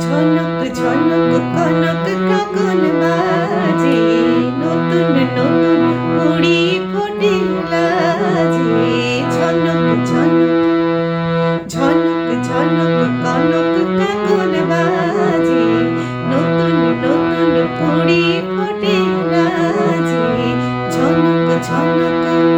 ঝনক ঝনক, কনক কাকন বাজে। নতুন নতুন কুড়ি ফোটে লাজে। ঝনক ঝনক ঝনক ঝনক, কনক কাকন বাজে। নতুন নতুন কুড়ি ফোটে লাজে। ঝনক ঝনক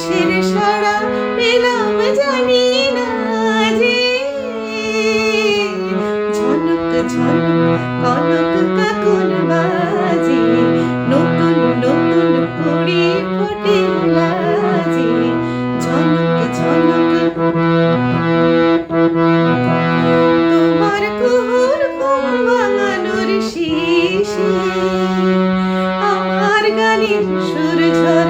কিসের সারা পেলাম জানি না যে। ঝনক ঝনক, কনক, কাকন বাজে, নতুন নতুন কুড়ি ফোটে লাজে ঝনক ঝনক, তোমার কুহুর ঘুম ভাঙানোর শিশে আমার গানের সুর ঝরানো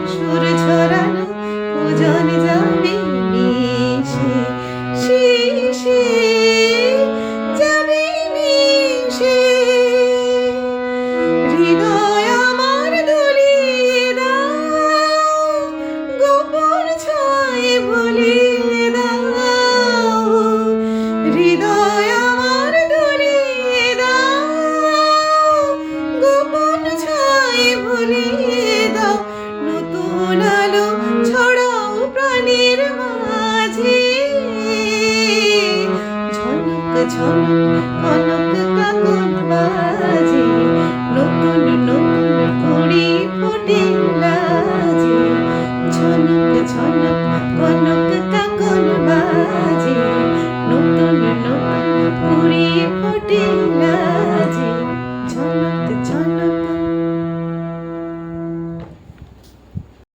ঝনক কনক কাকন বাজে